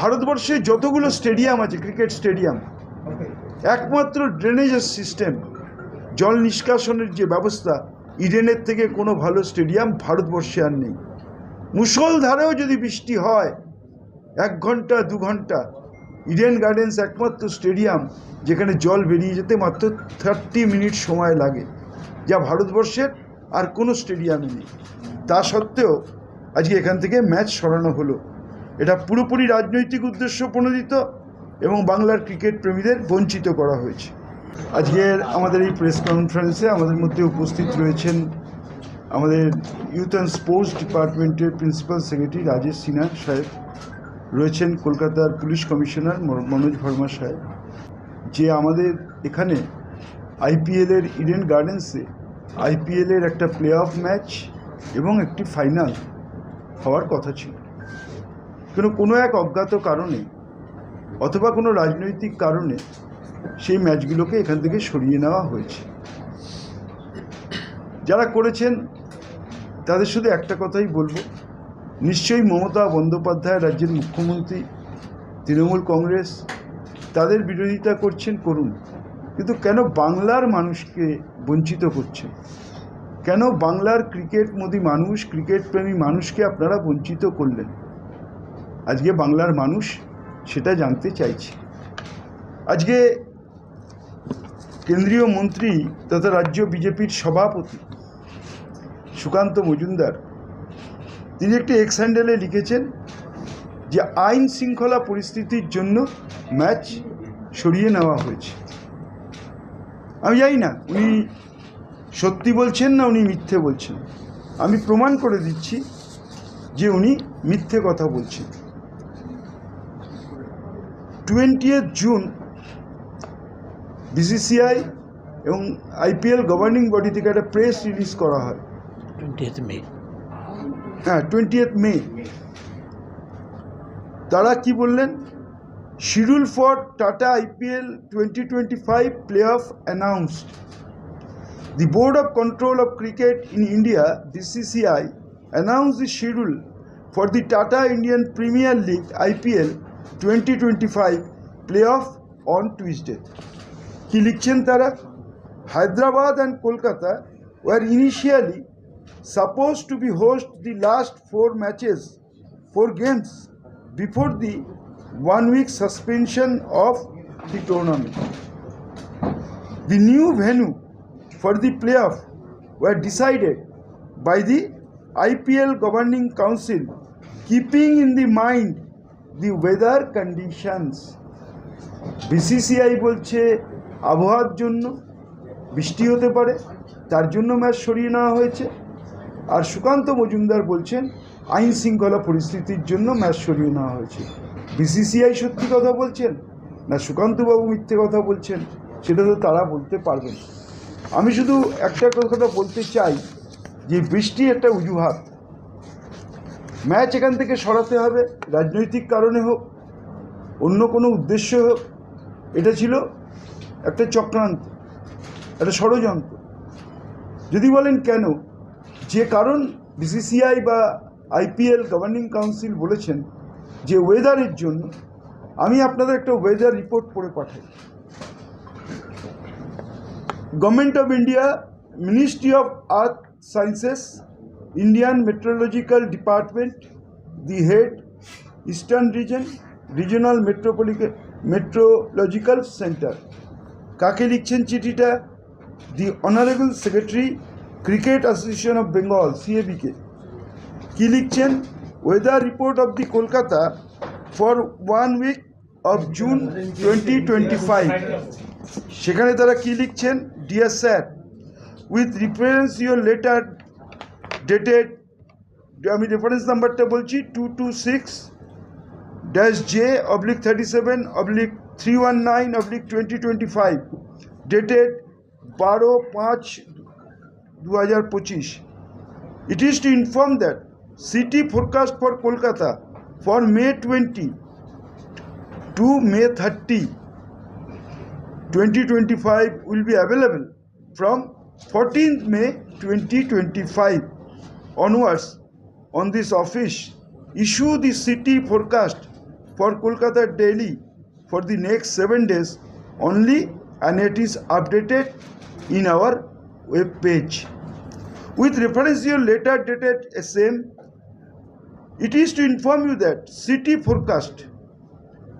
ভারতবর্ষে যতগুলো স্টেডিয়াম আছে, ক্রিকেট স্টেডিয়াম, একমাত্র ড্রেনেজের সিস্টেম জল নিষ্কাশনের যে ব্যবস্থা, ইডেনের থেকে কোনো ভালো স্টেডিয়াম ভারতবর্ষে আর নেই। মুষলধারেও যদি বৃষ্টি হয়, এক ঘণ্টা, দু ঘণ্টা, ইডেন গার্ডেন্স একমাত্র স্টেডিয়াম যেখানে জল বেরিয়ে যেতে মাত্র থার্টি মিনিট সময় লাগে, যা ভারতবর্ষের আর কোনো স্টেডিয়ামে নেই। তা সত্ত্বেও আজকে এখান থেকে ম্যাচ সরানো হলো। এটা পুরোপুরি রাজনৈতিক উদ্দেশ্য প্রণোদিত এবং বাংলার ক্রিকেট প্রেমীদের বঞ্চিত করা হয়েছে। আজকের আমাদের এই প্রেস কনফারেন্সে আমাদের মধ্যে উপস্থিত রয়েছেন আমাদের ইউথ অ্যান্ড স্পোর্টস ডিপার্টমেন্টের প্রিন্সিপাল সেক্রেটারি রাজেশ সিনহা সাহেব, রয়েছেন কলকাতার পুলিশ কমিশনার মনোজ ভার্মা সাহেব। যে আমাদের এখানে আইপিএলের ইডেন গার্ডেন্সে আইপিএলের একটা প্লে অফ ম্যাচ এবং একটি ফাইনাল হওয়ার কথা ছিল। কিন্তু কোনো এক অজ্ঞাত কারণে অথবা কোনো রাজনৈতিক কারণে সেই ম্যাচগুলোকে এখান থেকে সরিয়ে নেওয়া হয়েছে। যারা করেছেন, তাদের শুধু একটা কথাই বলব, নিশ্চয়ই মমতা বন্দ্যোপাধ্যায় রাজ্যের মুখ্যমন্ত্রী, তৃণমূল কংগ্রেস, তাদের বিরোধিতা করছেন, করুন। কিন্তু কেন বাংলার মানুষকে বঞ্চিত করছেন? কেন বাংলার ক্রিকেট মোদী মানুষ ক্রিকেট প্রেমী মানুষকে আপনারা বঞ্চিত করলেন? আজকে বাংলার মানুষ সেটা জানতে চাইছে। আজকে কেন্দ্রীয় মন্ত্রী তথা রাজ্য বিজেপির সভাপতি সুকান্ত মজুমদার, তিনি একটি এক্স হ্যান্ডেলে লিখেছেন যে, আইন শৃঙ্খলা পরিস্থিতির জন্য ম্যাচ সরিয়ে নেওয়া হয়েছে। আমি জানি না, উনি সত্যি বলছেন না উনি মিথ্যে বলছেন। আমি প্রমাণ করে দিচ্ছি যে উনি মিথ্যে কথা বলছেন। টোয়েন্টি জুন বিসিসিআই এবং আইপিএল গভর্নিং বডি থেকে একটা প্রেস রিলিজ করা হয়। টোয়েন্টিয়েথ মে হ্যাঁ টোয়েন্টিয়েথ মে তারা কি বললেন? Schedule for Tata IPL twenty twenty five play off announced The Board of Control of Cricket in India, BCCI, announced the schedule for the Tata Indian Premier League IPL 2025 play on twisted. Tuesday কী লিখছেন তারা Hyderabad and Kolkata were initially suppose to be host the last four matches four games before the one week suspension of the tournament. The new venue for the playoff were decided by the IPL Governing Council, keeping in the mind the weather conditions. BCCI বলছে আবহাওয়ার জন্য বৃষ্টি হতে পারে, তার জন্য match সরিয়ে নেওয়া হয়েছে। আর সুকান্ত মজুমদার বলছেন আইন শৃঙ্খলা পরিস্থিতির জন্য ম্যাচ সরিয়ে নেওয়া হয়েছে। বিসিসিআই সত্যি কথা বলছেন না সুকান্তবাবু মিথ্যে কথা বলছেন, সেটা তো তারা বলতে পারবেন। আমি শুধু একটা কথা বলতে চাই যে বৃষ্টি একটা অজুহাত। ম্যাচ এখান থেকে সরাতে হবে, রাজনৈতিক কারণে হোক, অন্য কোনো উদ্দেশ্য হোক, এটা ছিল একটা চক্রান্ত, একটা ষড়যন্ত্র। যদি বলেন কেন? যে কারণ বিসিসিআই বা আইপিএল গভর্নিং কাউন্সিল বলেছেন যে ওয়েদারের জন্য আমি আপনাদের একটা ওয়েদার রিপোর্ট পড়ে পাঠাই। Government of India ministry of earth sciences Indian meteorological department the head eastern region regional মেট্রোপলিকে meteorological centre কাকে লিখছেন চিঠিটা? The honourable secretary cricket association of Bengal সিএবিকে কি। লিখছেন? Weather report of the Kolkata for one week of June twenty twenty five সেখানে তারা কি লিখছেন? Dear sir with reference your letter dated আমি রেফারেন্স নাম্বারটা বলছি two two six dash J oblique thirty seven oblique three one nine oblique twenty twenty five dated বারো পাঁচ দু হাজার পঁচিশ it is to inform that city forecast for Kolkata for May twenty to May thirty twenty twenty five will be available from fourteenth May twenty twenty five onwards on this office issue the city forecast for Kolkata daily for the next seven days only and it is updated in our web page. With reference to your letter dated same, it is to inform you that city forecast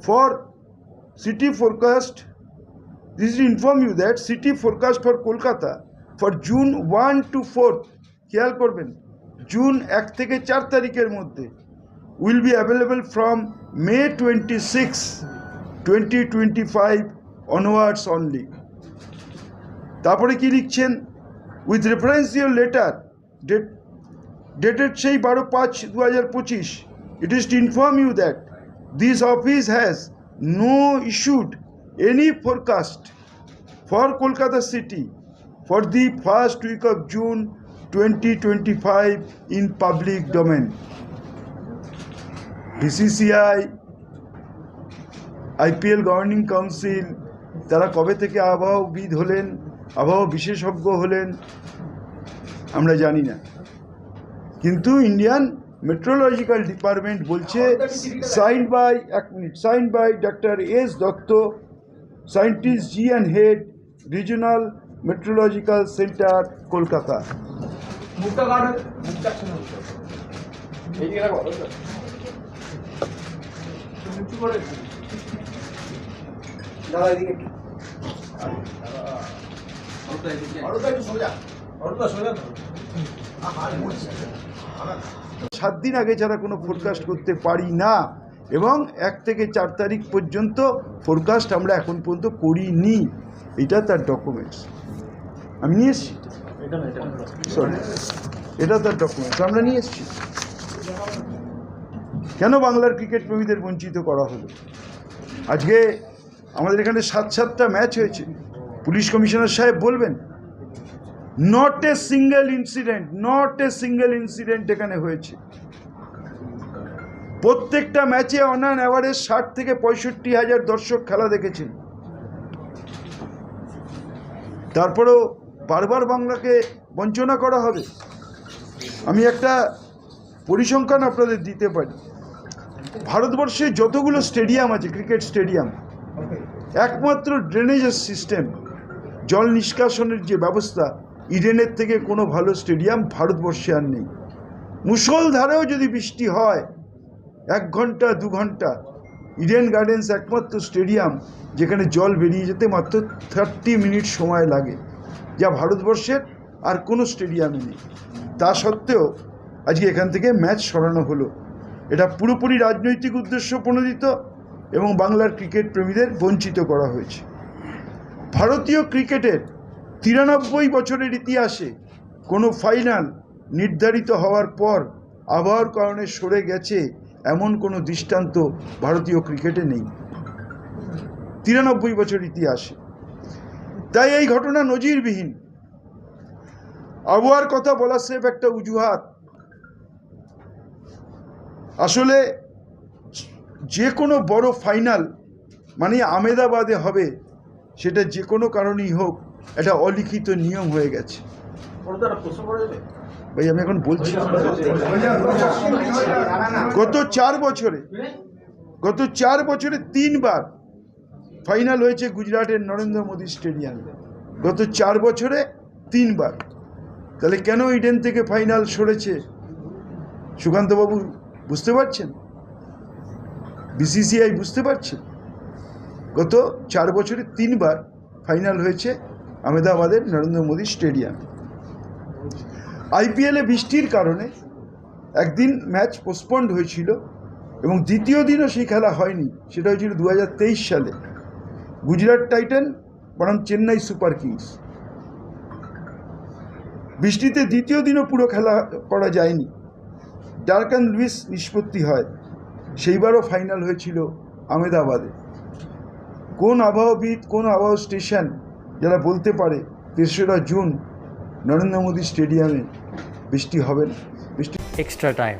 for city forecast this is to inform you that city forecast for Kolkata for June 1 to 4 খেয়াল করবেন June এক থেকে চার তারিখের মধ্যে will be available from May twenty six twenty twenty five onwards only তারপরে কি লিখছেন? With reference your letter date dated সেই বারো পাঁচ দু হাজার পঁচিশ it is to inform you that this office has no issued any forecast for Kolkata city for the first week of June 2025 in public domain. BCCI, IPL governing council তারা কবে থেকে আবহাওয়াবিদ হলেন আবহাওয়া বিশেষজ্ঞ হলেন আমরা জানি না। কিন্তু ইন্ডিয়ান মেট্রোলজিক্যাল ডিপার্টমেন্ট বলছে সাইন বাই এক minute sign by doctor S Dutta scientist G and head regional meteorological centre Kolkata. মুখটা এইদিকে রাখো করে দাদা এদিকে সাত দিন আগে ছাড়া কোনো ফোরকাস্ট করতে পারি না এবং এক থেকে চার তারিখ পর্যন্ত ফোরকাস্ট আমরা এখন পর্যন্ত করিনি এটা তার ডকুমেন্টস আমি নিয়ে এসেছি। সরি এটা তার ডকুমেন্টস আমরা নিয়ে এসেছি। কেন বাংলার ক্রিকেট প্রেমীদের বঞ্চিত করা হলো? আজকে আমাদের এখানে সাত, সাতটা ম্যাচ হয়েছে। পুলিশ কমিশনার সাহেব বলবেন not a single incident not a single incident এখানে হয়েছে। প্রত্যেকটা ম্যাচে অনান অ্যাভারেজ ষাট থেকে পঁয়ষট্টি হাজার দর্শক খেলা দেখেছেন। তারপরেও বারবার বাংলাকে বঞ্চনা করা হবে। আমি একটা পরিসংখ্যান আপনাদের দিতে পারি। ভারতবর্ষে যতগুলো স্টেডিয়াম আছে, ক্রিকেট স্টেডিয়াম, একমাত্র ড্রেনেজের সিস্টেম জল নিষ্কাশনের যে ব্যবস্থা, ইডেনের থেকে কোনো ভালো স্টেডিয়াম ভারতবর্ষে আর নেই। মুষলধারেও যদি বৃষ্টি হয়, এক ঘণ্টা, দু ঘণ্টা, ইডেন গার্ডেন্স একমাত্র স্টেডিয়াম যেখানে জল বেরিয়ে যেতে মাত্র থার্টি মিনিট সময় লাগে। যা ভারতবর্ষের আর কোনো স্টেডিয়ামে নেই। তা সত্ত্বেও আজকে এখান থেকে ম্যাচ সরানো হলো। এটা পুরোপুরি রাজনৈতিক উদ্দেশ্য প্রণোদিত এবং বাংলার ক্রিকেট প্রেমীদের বঞ্চিত করা হয়েছে। ভারতীয় ক্রিকেটের তিরানব্বই বছরের ইতিহাসে কোনো ফাইনাল নির্ধারিত হওয়ার পর আবহাওয়ার কারণে সরে গেছে এমন কোনো দৃষ্টান্ত ভারতীয় ক্রিকেটে নেই। তিরানব্বই বছর ইতিহাসে তাই এই ঘটনা নজিরবিহীন। আবহাওয়ার কথা বলা সেফ একটা অজুহাত আসলে যে কোনো বড় ফাইনাল মানে আমেদাবাদে হবে সেটা যে কোনো কারণেই হোক এটা অলিখিত নিয়ম হয়ে গেছে। ভাই আমি এখন বলছি। গত চার বছরে গত চার বছরে তিনবার ফাইনাল হয়েছে গুজরাটের নরেন্দ্র মোদী স্টেডিয়ামে। গত চার বছরে তিনবার। তাহলে কেন ইডেন থেকে ফাইনাল সরেছে? সুকান্তবাবু বুঝতে পারছেন? বিসিসিআই বুঝতে পারছে? গত চার বছরে তিনবার ফাইনাল হয়েছে আহমেদাবাদের নরেন্দ্র মোদী স্টেডিয়ামে। আইপিএলে বৃষ্টির কারণে একদিন ম্যাচ পোস্টপন্ড হয়েছিল এবং দ্বিতীয় দিনও সেই খেলা হয়নি। সেটা হয়েছিল দু হাজার তেইশ সালে। গুজরাট টাইটান, বনাম চেন্নাই সুপার কিংস। বৃষ্টিতে দ্বিতীয় দিনও পুরো খেলা করা যায়নি। ডার্কান লুইস নিষ্পত্তি হয়। সেইবারও ফাইনাল হয়েছিল আহমেদাবাদে। কোন আবহাওয়াবিদ, কোন আবহাওয়া স্টেশন, যারা বলতে পারে তেসরা জুন নরেন্দ্র মোদী স্টেডিয়ামে বৃষ্টি হবে না। বৃষ্টি এক্সট্রা time.